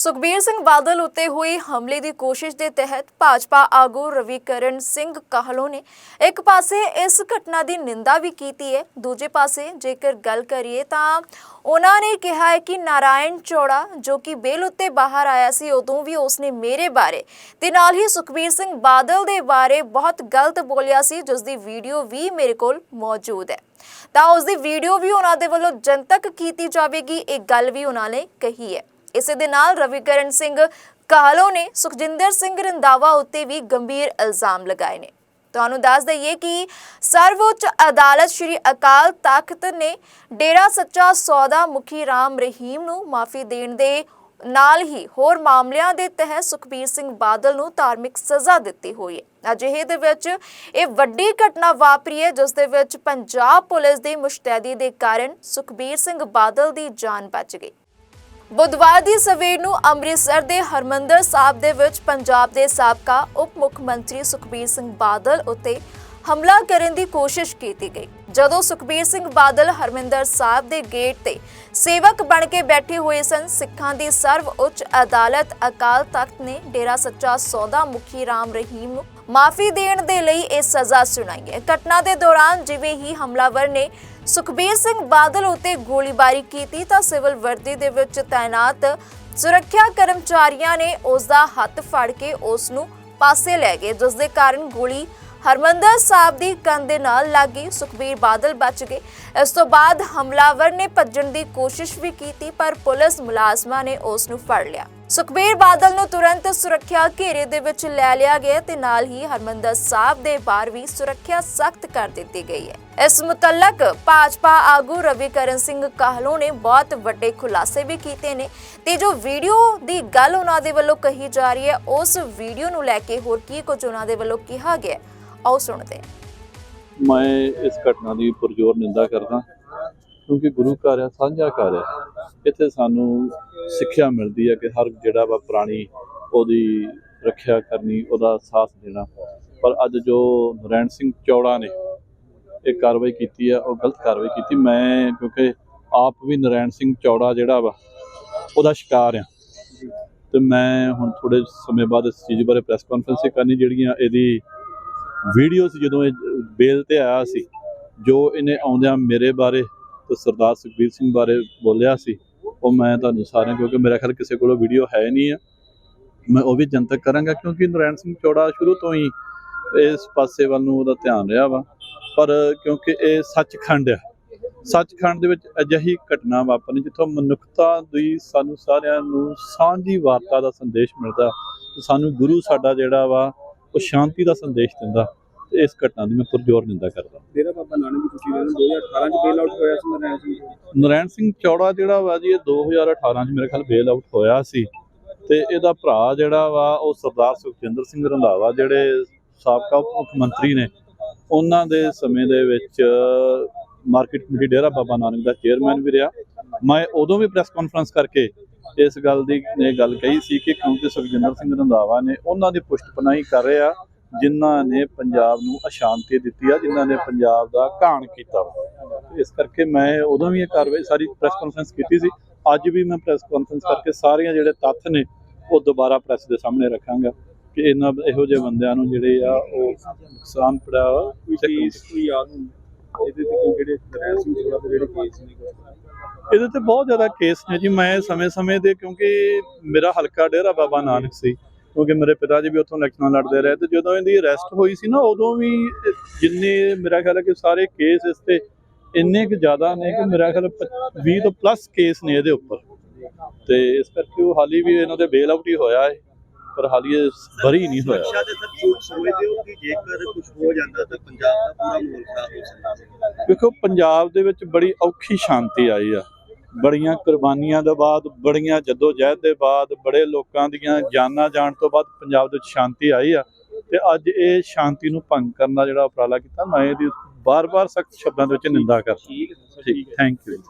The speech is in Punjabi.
ਸੁਖਬੀਰ ਸਿੰਘ ਬਾਦਲ ਉੱਤੇ ਹੋਈ ਹਮਲੇ ਦੀ ਕੋਸ਼ਿਸ਼ ਦੇ ਤਹਿਤ ਭਾਜਪਾ ਆਗੂ ਰਵੀਕਰਨ ਸਿੰਘ ਕਾਹਲੋਂ ਨੇ ਇੱਕ ਪਾਸੇ ਇਸ ਘਟਨਾ ਦੀ ਨਿੰਦਾ ਵੀ ਕੀਤੀ ਹੈ, ਦੂਜੇ ਪਾਸੇ ਜੇਕਰ ਗੱਲ ਕਰੀਏ ਤਾਂ ਉਹਨਾਂ ਨੇ ਕਿਹਾ ਹੈ ਕਿ ਨਾਰਾਇਣ ਚੌੜਾ ਜੋ ਕਿ ਬੇਲ ਉੱਤੇ ਬਾਹਰ ਆਇਆ ਸੀ, ਉਦੋਂ ਵੀ ਉਸਨੇ ਮੇਰੇ ਬਾਰੇ ਤੇ ਨਾਲ ਹੀ ਸੁਖਬੀਰ ਸਿੰਘ ਬਾਦਲ ਦੇ ਬਾਰੇ ਬਹੁਤ ਗਲਤ ਬੋਲਿਆ ਸੀ ਜਿਸ ਦੀ ਵੀਡੀਓ ਵੀ ਮੇਰੇ ਕੋਲ ਮੌਜੂਦ ਹੈ। ਤਾਂ ਉਸ ਦੀ ਵੀਡੀਓ ਵੀ ਉਹਨਾਂ ਦੇ ਵੱਲੋਂ ਜਨਤਕ ਕੀਤੀ ਜਾਵੇਗੀ, ਇਹ ਗੱਲ ਵੀ ਉਹਨਾਂ ਨੇ ਕਹੀ ਹੈ। ਇਸੇ ਦੇ ਨਾਲ ਰਵੀਕਰਨ ਸਿੰਘ ਕਾਹਲੋਂ ਨੇ ਸੁਖਜਿੰਦਰ ਸਿੰਘ ਰੰਦਾਵਾ ਉੱਤੇ ਵੀ ਗੰਭੀਰ ਇਲਜ਼ਾਮ ਲਗਾਏ ਨੇ। ਤੁਹਾਨੂੰ ਦੱਸ ਦਈਏ ਕਿ ਸਰਵਉੱਚ ਅਦਾਲਤ ਸ਼੍ਰੀ ਅਕਾਲ ਤਖਤ ਨੇ ਡੇਰਾ ਸੱਚਾ ਸੌਦਾ ਮੁਖੀ ਰਾਮ ਰਹੀਮ ਨੂੰ ਮਾਫੀ ਦੇਣ ਦੇ ਨਾਲ ਹੀ ਹੋਰ ਮਾਮਲਿਆਂ ਦੇ ਤਹਿਤ ਸੁਖਬੀਰ ਸਿੰਘ ਬਾਦਲ ਨੂੰ ਧਾਰਮਿਕ ਸਜ਼ਾ ਦਿੱਤੀ ਹੋਈ ਹੈ। ਅਜਿਹੇ ਦੇ ਵਿੱਚ ਇਹ ਵੱਡੀ ਘਟਨਾ ਵਾਪਰੀ ਹੈ, ਜਿਸ ਦੇ ਵਿੱਚ ਪੰਜਾਬ ਪੁਲਿਸ ਦੀ ਮੁਸ਼ਤੈਦੀ ਦੇ ਕਾਰਨ ਸੁਖਬੀਰ ਸਿੰਘ ਬਾਦਲ ਦੀ ਜਾਨ ਬਚ ਗਈ। ਬੁੱਧਵਾਰ ਦੀ ਸਵੇਰ ਨੂੰ ਅੰਮ੍ਰਿਤਸਰ ਦੇ ਹਰਮੰਦਰ ਸਾਹਿਬ ਦੇ ਵਿੱਚ ਪੰਜਾਬ ਦੇ ਸਾਬਕਾ ਉਪ ਮੁੱਖ ਮੰਤਰੀ ਸੁਖਬੀਰ ਸਿੰਘ ਬਾਦਲ ਉੱਤੇ ਹਮਲਾ ਕਰਨ ਦੀ ਕੋਸ਼ਿਸ਼ ਕੀਤੀ ਗਈ। ਜਦੋਂ ਸੁਖਬੀਰ ਸਿੰਘ ਬਾਦਲ ਹਰਮੰਦਰ ਸਾਹਿਬ ਦੇ ਗੇਟ ਤੇ ਸੇਵਕ ਬਣ ਕੇ ਬੈਠੇ ਹੋਏ ਸਨ, ਸਿੱਖਾਂ ਦੀ ਸਰਵ ਉੱਚ ਅਦਾਲਤ ਅਕਾਲ ਤਖਤ ਨੇ ਡੇਰਾ ਸੱਚਾ ਸੌਦਾ ਮੁਖੀ ਰਾਮ ਰਹੀਮ ਨੂੰ ਮਾਫੀ ਦੇਣ ਦੇ ਲਈ ਇਹ ਸਜ਼ਾ ਸੁਣਾਈ ਹੈ। ਘਟਨਾ ਦੇ ਦੌਰਾਨ ਜਿਵੇਂ ਹੀ ਹਮਲਾਵਰ ਨੇ ਸੁਖਬੀਰ ਸਿੰਘ ਬਾਦਲ ਉਤੇ ਗੋਲੀਬਾਰੀ ਕੀਤੀ ਤਾਂ ਸਿਵਲ ਵਰਦੀ ਦੇ ਵਿੱਚ ਤਾਇਨਾਤ ਸੁਰੱਖਿਆ ਕਰਮਚਾਰੀਆਂ ਨੇ ਉਸ ਦਾ ਹੱਥ ਫੜ ਕੇ ਉਸ ਨੂੰ ਪਾਸੇ ਲੈ ਗਏ, ਜਿਸ ਦੇ ਕਾਰਨ ਗੋਲੀ ਹਰਮੰਦਰ ਸਾਹਿਬ ਦੀ ਕੰਧ ਦੇ ਨਾਲ ਲੱਗੀ ਸੁਖਬੀਰ ਬਾਦਲ ਬਚ ਗਏ। ਇਸ ਤੋਂ ਬਾਅਦ ਹਮਲਾਵਰ ਨੇ ਭੱਜਣ ਦੀ ਕੋਸ਼ਿਸ਼ ਵੀ ਕੀਤੀ, ਪਰ ਪੁਲਿਸ ਮੁਲਾਜ਼ਮਾਂ ਨੇ ਉਸ ਨੂੰ ਫੜ ਲਿਆ। ਸੁਖਬੀਰ ਬਾਦਲ ਨੂੰ ਤੁਰੰਤ ਸੁਰੱਖਿਆ ਘੇਰੇ ਦੇ ਵਿੱਚ ਲੈ ਲਿਆ ਗਿਆ ਤੇ ਨਾਲ ਹੀ ਹਰਮੰਦਰ ਸਾਹਿਬ ਦੇ ਬਾਹਰ ਵੀ ਸੁਰੱਖਿਆ ਸਖਤ ਕਰ ਦਿੱਤੀ ਗਈ ਹੈ। ਇਸ ਮੁਤਲਕ ਭਾਜਪਾ ਆਗੂ ਰਵੀਕਰਨ ਸਿੰਘ ਕਾਹਲੋਂ ਨੇ ਬਹੁਤ ਵੱਡੇ ਖੁਲਾਸੇ ਵੀ ਕੀਤੇ ਨੇ ਤੇ ਜੋ ਵੀਡੀਓ ਦੀ ਗੱਲ ਉਹਨਾਂ ਦੇ ਵੱਲੋਂ ਕਹੀ ਜਾ ਰਹੀ ਹੈ, ਉਸ ਵੀਡੀਓ ਨੂੰ ਲੈ ਕੇ ਹੋਰ ਕੀ ਕੁਝ ਉਹਨਾਂ ਦੇ ਵੱਲੋਂ ਕਿਹਾ ਗਿਆ ਆਓ ਸੁਣਦੇ ਹਾਂ। ਮੈਂ ਇਸ ਘਟਨਾ ਦੀ ਪੁਰਜੋਰ ਨਿੰਦਾ ਕਰਦਾ ਕਿਉਂਕਿ ਗੁਰੂ ਘਰ ਆ, ਸਾਂਝਾ ਘਰ ਹੈ ਇੱਥੇ ਸਾਨੂੰ ਸਿੱਖਿਆ ਮਿਲਦੀ ਹੈ ਕਿ ਹਰ ਜਿਹੜਾ ਵਾ ਪ੍ਰਾਣੀ ਉਹਦੀ ਰੱਖਿਆ ਕਰਨੀ, ਉਹਦਾ ਸਾਥ ਦੇਣਾ। ਪਰ ਅੱਜ ਜੋ ਨਰੈਣ ਸਿੰਘ ਚੌੜਾ ਨੇ ਇਹ ਕਾਰਵਾਈ ਕੀਤੀ ਆ, ਉਹ ਗਲਤ ਕਾਰਵਾਈ ਕੀਤੀ। ਮੈਂ, ਕਿਉਂਕਿ ਆਪ ਵੀ ਨਰੈਣ ਸਿੰਘ ਚੌੜਾ ਜਿਹੜਾ ਵਾ, ਉਹਦਾ ਸ਼ਿਕਾਰ ਆ। ਤੇ ਮੈਂ ਹੁਣ ਥੋੜੇ ਸਮੇਂ ਬਾਅਦ ਇਸ ਚੀਜ਼ ਬਾਰੇ ਪ੍ਰੈਸ ਕਾਨਫਰੰਸ ਕਰਨੀ, ਜਿਹੜੀਆਂ ਇਹਦੀ ਵੀਡੀਓ ਸੀ ਜਦੋਂ ਇਹ ਬੇਲ ਤੇ ਆਇਆ ਸੀ, ਜੋ ਇਹਨੇ ਆਉਂਦਿਆਂ ਮੇਰੇ ਬਾਰੇ ਤੇ ਸਰਦਾਰ ਸੁਖਬੀਰ ਸਿੰਘ ਬਾਰੇ ਬੋਲਿਆ ਸੀ, ਉਹ ਮੈਂ ਤੁਹਾਨੂੰ ਸਾਰਿਆਂ, ਕਿਉਂਕਿ ਮੇਰਾ ਖਿਆਲ ਕਿਸੇ ਕੋਲ ਵੀਡੀਓ ਹੈ ਨਹੀਂ ਆ, ਮੈਂ ਉਹ ਵੀ ਜਨਤਕ ਕਰਾਂਗਾ, ਕਿਉਂਕਿ ਨਰੈਣ ਸਿੰਘ ਚੌੜਾ ਸ਼ੁਰੂ ਤੋਂ ਹੀ ਇਸ ਪਾਸੇ ਵੱਲ ਨੂੰ ਉਹਦਾ ਧਿਆਨ ਰਿਹਾ ਵਾ, ਪਰ ਕਿਉਂਕਿ ਇਹ ਸੱਚਖੰਡ ਆ, ਸੱਚਖੰਡ ਦੇ ਵਿੱਚ ਅਜਿਹੀ ਘਟਨਾ ਵਾਪਰਨੀ, ਜਿੱਥੋਂ ਮਨੁੱਖਤਾ ਦੀ ਸਾਨੂੰ ਸਾਰਿਆਂ ਨੂੰ ਸਾਂਝੀ ਵਾਰਤਾ ਦਾ ਸੰਦੇਸ਼ ਮਿਲਦਾ ਸਾਨੂੰ ਗੁਰੂ ਸਾਡਾ ਜਿਹੜਾ ਵਾ ਉਹ ਸ਼ਾਂਤੀ ਦਾ ਸੰਦੇਸ਼ ਦਿੰਦਾ ਤੇ ਇਸ ਘਟਨਾ ਦੀ ਮੈਂ ਪੁਰਜੋਰ ਨਿੰਦਾ ਕਰਦਾ। ਡੇਰਾ ਬਾਬਾ ਨਾਨਕ ਦੀ ਤੁਸੀਂ ਕਹਿੰਦੇ 2018 ਚ ਬੇਲ ਆਊਟ ਹੋਇਆ ਸੀ ਨਰੈਣ ਸਿੰਘ ਨਰੈਣ ਸਿੰਘ ਚੌੜਾ ਜਿਹੜਾ ਵਾ ਜੀ ਇਹ 2018 ਚ ਮੇਰੇ ਖਿਆਲ ਬੇਲ ਆਊਟ ਹੋਇਆ ਸੀ ਤੇ ਇਹਦਾ ਭਰਾ ਜਿਹੜਾ ਵਾ ਉਹ ਸਰਦਾਰ ਸੁਖਜਿੰਦਰ ਸਿੰਘ ਰੰਧਾਵਾ ਜਿਹੜੇ ਸਾਬਕਾ ਉਪ ਮੁੱਖ ਮੰਤਰੀ ਨੇ ਉਹਨਾਂ ਦੇ ਸਮੇਂ ਦੇ ਵਿੱਚ ਮਾਰਕੀਟ ਕਮੇਟੀ ਡੇਰਾ ਬਾਬਾ ਨਾਨਕ ਦਾ ਚੇਅਰਮੈਨ ਵੀ ਰਿਹਾ। ਮੈਂ ਉਦੋਂ ਵੀ ਪ੍ਰੈਸ ਕਾਨਫਰੰਸ ਕਰਕੇ ਇਸ ਗੱਲ ਦੀ ਨੇ ਗੱਲ ਕਹੀ ਸੀ ਕਿ ਕਿਉਂਕਿ ਸੁਖਜਿੰਦਰ ਸਿੰਘ ਰੰਧਾਵਾ ਨੇ ਉਹਨਾਂ ਦੀ ਪੁਸ਼ਟਪਨਾਹੀ ਕਰ ਰਹੇ ਆ ਜਿਨ੍ਹਾਂ ਨੇ ਪੰਜਾਬ ਨੂੰ ਅਸ਼ਾਂਤੀ ਦਿੱਤੀ ਆ, ਜਿਨ੍ਹਾਂ ਨੇ ਪੰਜਾਬ ਦਾ ਘਾਣ ਕੀਤਾ ਇਸ ਕਰਕੇ ਮੈਂ ਉਦੋਂ ਵੀ ਇਹ ਕਾਰਵਾਈ, ਸਾਰੀ ਪ੍ਰੈਸ ਕਾਨਫਰੰਸ ਕੀਤੀ ਸੀ। ਅੱਜ ਵੀ ਮੈਂ ਪ੍ਰੈਸ ਕਾਨਫਰੰਸ ਕਰਕੇ ਸਾਰੀਆਂ ਜਿਹੜੇ ਤੱਥ ਨੇ, ਉਹ ਦੁਬਾਰਾ ਪ੍ਰੈਸ ਦੇ ਸਾਹਮਣੇ ਰੱਖਾਂਗਾ ਕਿ ਇਹਨਾਂ ਇਹੋ ਜਿਹੇ ਬੰਦਿਆਂ ਨੂੰ ਜਿਹੜੇ ਆ, ਉਹ ਨੁਕਸਾਨ ਪੜਾ ਕੋਈ ਕੇਸ ਕੋਈ ਯਾਦ ਨਹੀਂ। ਇਹਦੇ ਤੇ ਜਿਹੜੇ ਨਰੈਣ ਸਿੰਘ ਚੋੜਾ ਦੇ ਜਿਹੜੇ ਕੇਸ ਨੇ ਇਹਦੇ ਤੇ ਬਹੁਤ ਜ਼ਿਆਦਾ ਕੇਸ ਨੇ ਜੀ। ਮੈਂ ਸਮੇਂ-ਸਮੇਂ ਦੇ ਕਿਉਂਕਿ ਮੇਰਾ ਹਲਕਾ ਡੇਰਾ ਬਾਬਾ ਨਾਨਕ ਸੀ। ਕਿਉਂਕਿ ਮੇਰੇ ਪਿਤਾ ਜੀ ਵੀ ਉੱਥੋਂ ਇਲੈਕਸ਼ਨਾਂ ਲੜਦੇ ਰਹੇ ਤੇ ਜਦੋਂ ਇਹਦੀ ਅਰੈਸਟ ਹੋਈ ਸੀ ਨਾ, ਉਦੋਂ ਵੀ ਜਿੰਨੇ ਮੇਰਾ ਖਿਆਲ ਹੈ ਕਿ ਸਾਰੇ ਕੇਸ ਇਸ ਤੇ ਇੰਨੇ ਕੁ ਜ਼ਿਆਦਾ ਨੇ ਕਿ ਮੇਰਾ ਖਿਆਲ 20 ਤੋਂ ਪਲੱਸ ਕੇਸ ਨੇ ਇਹਦੇ ਉੱਪਰ। ਤੇ ਇਸ ਕਰਕੇ ਉਹ ਹਾਲੀ ਵੀ ਇਹਨਾਂ ਦੇ ਬੇਲ ਆਊਟ ਹੀ ਹੋਇਆ ਹੈ। ਪਰ ਹਾਲੀ ਇਹ ਬਰੀ ਨਹੀਂ ਹੋਇਆ। ਸੁਰੱਖਿਆ ਦੇ ਸਰ ਝੂਠ ਸਮਝਦੇ ਹੋ ਕਿ ਜੇਕਰ ਕੁਝ ਹੋ ਜਾਂਦਾ ਤਾਂ ਪੰਜਾਬ ਦਾ ਪੂਰਾ ਮਾਹੌਲ ਖਰਾਬ ਹੋ ਸਕਦਾ ਹੈ ਦੇਖੋ ਪੰਜਾਬ ਦੇ ਵਿੱਚ ਬੜੀ ਔਖੀ ਸ਼ਾਂਤੀ ਆਈ ਆ। ਬੜੀਆਂ ਕੁਰਬਾਨੀਆਂ ਦੇ ਬਾਅਦ ਬੜੀਆਂ ਜਦੋਜਹਿਦ ਦੇ ਬਾਅਦ ਬੜੇ ਲੋਕਾਂ ਦੀਆਂ ਜਾਨਾਂ ਜਾਣ ਤੋਂ ਬਾਅਦ ਪੰਜਾਬ ਦੇ ਵਿੱਚ ਸ਼ਾਂਤੀ ਆਈ ਆ। ਤੇ ਅੱਜ ਇਹ ਸ਼ਾਂਤੀ ਨੂੰ ਭੰਗ ਕਰਨ ਦਾ ਜਿਹੜਾ ਉਪਰਾਲਾ ਕੀਤਾ ਮੈਂ ਇਹਦੀ ਬਾਰ-ਬਾਰ ਸਖਤ ਸ਼ਬਦਾਂ ਦੇ ਵਿੱਚ ਨਿੰਦਾ ਕਰਦਾ। ਠੀਕ ਹੈ ਸਰ ਠੀਕ ਥੈਂਕ ਯੂ